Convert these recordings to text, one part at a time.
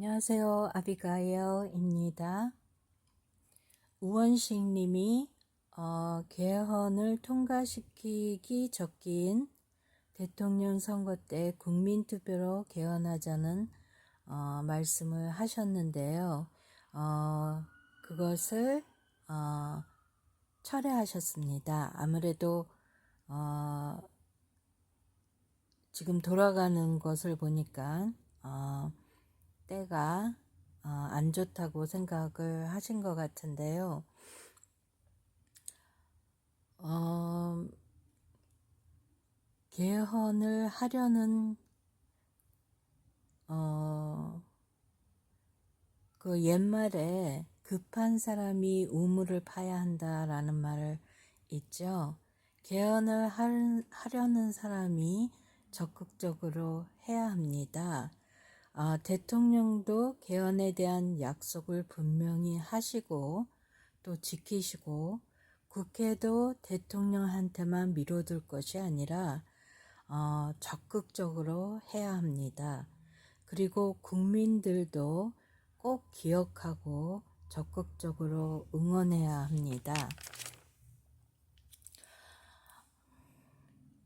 안녕하세요. 아비가일입니다. 우원식 님이 어, 개헌을 통과시키기 적긴 대통령 선거 때 국민투표로 개헌하자는 어, 말씀을 하셨는데요. 어, 그것을 어, 철회하셨습니다. 아무래도 어, 지금 돌아가는 것을 보니까 어, 때가 어, 안 좋다고 생각을 하신 것 같은데요. 어, 개헌을 하려는 어, 그 옛말에 급한 사람이 우물을 파야 한다라는 말 있죠. 개헌을 하려는 사람이 적극적으로 해야 합니다. 아, 대통령도 개헌에 대한 약속을 분명히 하시고 또 지키시고 국회도 대통령한테만 미뤄둘 것이 아니라 어, 적극적으로 해야 합니다. 그리고 국민들도 꼭 기억하고 적극적으로 응원해야 합니다.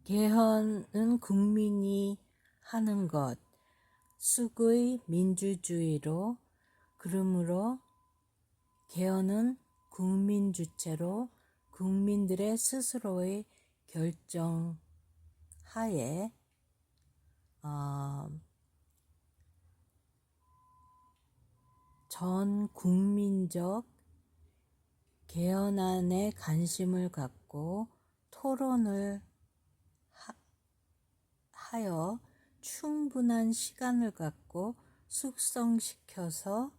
개헌은 국민이 하는 것, 쑥의 민주주의로 그러므로 개헌은 국민 주체로 국민들의 스스로의 결정 하에 어, 전 국민적 개헌안에 관심을 갖고 토론을 하, 하여 충분한 시간을 갖고 숙성시켜서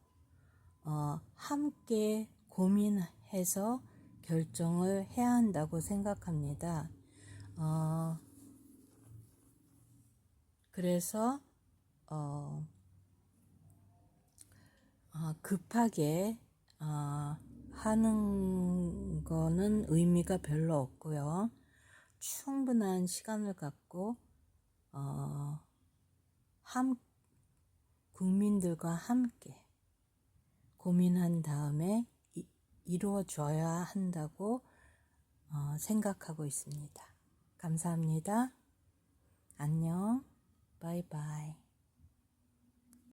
어, 함께 고민해서 결정을 해야 한다고 생각합니다. 어, 그래서 어, 어, 급하게 어, 하는 거는 의미가 별로 없고요. 충분한 시간을 갖고 어, 함, 국민들과 함께 고민한 다음에 이, 이루어져야 한다고 어, 생각하고 있습니다. 감사합니다. 안녕. 바이바이.